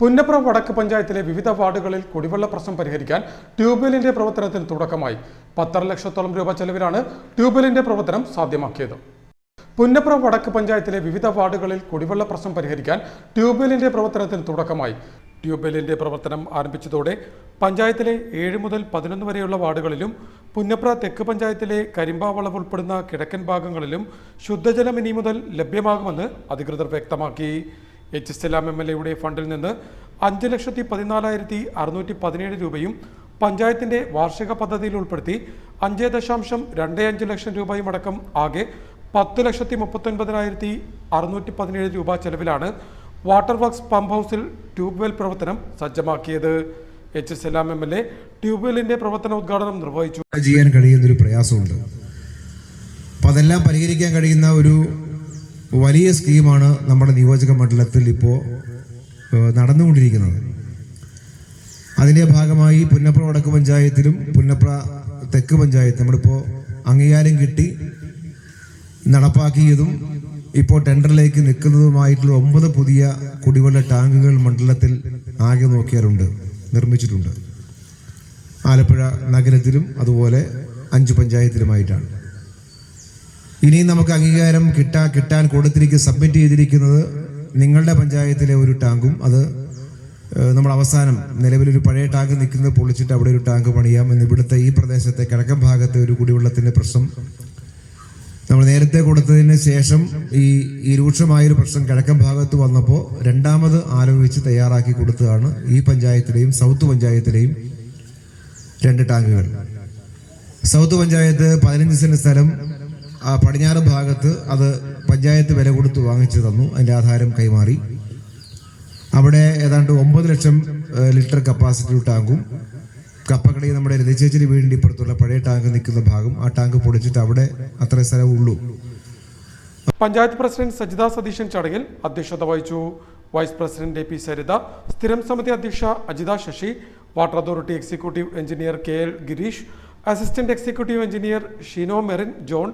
പുന്നപ്ര വടക്ക് പഞ്ചായത്തിലെ വിവിധ വാർഡുകളിൽ കുടിവെള്ള പ്രശ്നം പരിഹരിക്കാൻ ട്യൂബ്വെല്ലിന്റെ പ്രവർത്തനത്തിന് തുടക്കമായി. പത്തര ലക്ഷത്തോളം രൂപ ചെലവിലാണ് ട്യൂബ്വെല്ലിന്റെ പ്രവർത്തനം സാധ്യമാക്കിയത്. പുന്നപ്ര വടക്ക് പഞ്ചായത്തിലെ വിവിധ വാർഡുകളിൽ കുടിവെള്ള പ്രശ്നം പരിഹരിക്കാൻ ട്യൂബ്വെല്ലിന്റെ പ്രവർത്തനത്തിന് തുടക്കമായി. ട്യൂബ്വെല്ലിന്റെ പ്രവർത്തനം ആരംഭിച്ചതോടെ പഞ്ചായത്തിലെ ഏഴ് മുതൽ പതിനൊന്ന് വരെയുള്ള വാർഡുകളിലും പുന്നപ്ര തെക്ക് പഞ്ചായത്തിലെ കരിമ്പാവളവ് ഉൾപ്പെടുന്ന കിഴക്കൻ ഭാഗങ്ങളിലും ശുദ്ധജലം ഇനി മുതൽ ലഭ്യമാകുമെന്ന് അധികൃതർ വ്യക്തമാക്കി. എച്ച് സലാം എം എൽ എയുടെ ഫണ്ടിൽ നിന്ന് അഞ്ച് ലക്ഷത്തി പതിനാലായിരത്തി അറുന്നൂറ്റി പതിനേഴ് രൂപയും പഞ്ചായത്തിന്റെ വാർഷിക പദ്ധതിയിൽ ഉൾപ്പെടുത്തി അഞ്ച് ദശാംശം രണ്ട് അഞ്ച് ലക്ഷം രൂപയും അടക്കം ആകെ പത്ത് ലക്ഷത്തി മുപ്പത്തൊൻപതിനായിരത്തി അറുന്നൂറ്റി പതിനേഴ് രൂപ ചെലവിലാണ് വാട്ടർ വർക്ക്സ് പമ്പ് ഹൗസിൽ ട്യൂബ് വെൽ പ്രവർത്തനം സജ്ജമാക്കിയത്. എച്ച് എസ് എല്ലാം എം എൽ എ ട്യൂബ്വെല്ലിന്റെ പ്രവർത്തന ഉദ്ഘാടനം നിർവഹിച്ചു. ചെയ്യാൻ കഴിയുന്ന ഒരു പ്രയാസമുണ്ട്. അപ്പം അതെല്ലാം പരിഹരിക്കാൻ കഴിയുന്ന ഒരു വലിയ സ്കീമാണ് നമ്മുടെ നിയോജക മണ്ഡലത്തിൽ ഇപ്പോൾ നടന്നുകൊണ്ടിരിക്കുന്നത്. അതിന്റെ ഭാഗമായി പുന്നപ്ര വടക്ക് പഞ്ചായത്തിലും പുന്നപ്ര തെക്ക് പഞ്ചായത്ത് നമ്മളിപ്പോൾ അംഗീകാരം കിട്ടി നടപ്പാക്കിയതും ഇപ്പോൾ ടെൻഡറിലേക്ക് നിൽക്കുന്നതുമായിട്ടുള്ള ഒമ്പത് പുതിയ കുടിവെള്ള ടാങ്കുകൾ മണ്ഡലത്തിൽ ആകെ നോക്കിയാറുണ്ട് നിർമ്മിച്ചിട്ടുണ്ട്. ആലപ്പുഴ നഗരത്തിലും അതുപോലെ അഞ്ച് പഞ്ചായത്തിലുമായിട്ടാണ്. ഇനിയും നമുക്ക് അംഗീകാരം കിട്ടാ കിട്ടാൻ കൊടുത്തിരിക്കുന്ന സബ്മിറ്റ് ചെയ്തിരിക്കുന്നത് നിങ്ങളുടെ പഞ്ചായത്തിലെ ഒരു ടാങ്കും അത് നമ്മൾ അവസാനം നിലവിലൊരു പഴയ ടാങ്ക് നിൽക്കുന്നത് പൊളിച്ചിട്ട് അവിടെ ഒരു ടാങ്ക് പണിയാം എന്ന് ഇവിടുത്തെ ഈ പ്രദേശത്തെ കിഴക്കൻ ഭാഗത്തെ ഒരു കുടിവെള്ളത്തിന്റെ പ്രശ്നം നമ്മൾ നേരത്തെ കൊടുത്തതിന് ശേഷം ഈ ഈ രൂക്ഷമായൊരു പ്രശ്നം കിഴക്കൻ ഭാഗത്ത് വന്നപ്പോൾ രണ്ടാമത് ആലോചിച്ച് തയ്യാറാക്കി കൊടുത്തതാണ് ഈ പഞ്ചായത്തിലെയും സൗത്ത് പഞ്ചായത്തിലെയും രണ്ട് ടാങ്കുകൾ. സൗത്ത് പഞ്ചായത്ത് പതിനഞ്ച് സെന്റ് സ്ഥലം ആ പടിഞ്ഞാറ് ഭാഗത്ത് അത് പഞ്ചായത്ത് വില കൊടുത്ത് വാങ്ങിച്ചു തന്നു. അതിന്റെ ആധാരം കൈമാറി. അവിടെ ഏതാണ്ട് ഒമ്പത് ലക്ഷം ലിറ്റർ കപ്പാസിറ്റി ടാങ്കും കപ്പക്കടി നമ്മുടെ രതിച്ചേച്ചിന് വീടിന്റെ ഇപ്പുറത്തുള്ള പഴയ ടാങ്ക് നിൽക്കുന്ന ഭാഗം ആ ടാങ്ക് പൊടിച്ചിട്ട് അവിടെ അത്ര സ്ഥലമുള്ളൂ പഞ്ചായത്ത് പ്രസിഡന്റ് സജിത സതീശൻ ചടങ്ങിൽ അധ്യക്ഷത വഹിച്ചു. Vice president A P Saritha സ്ഥിരം സമിതി അധ്യക്ഷ Ajitha Sasi water authority executive engineer K L Girish assistant executive engineer Shino Merin John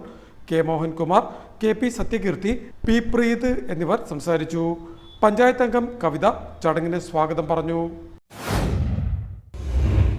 K Mohankumar K P Sathyakeerthi P Preeth എന്നിവർ സംസാരിച്ചു. പഞ്ചായത്ത് അംഗം കവിത ചടങ്ങിന് സ്വാഗതം പറഞ്ഞു.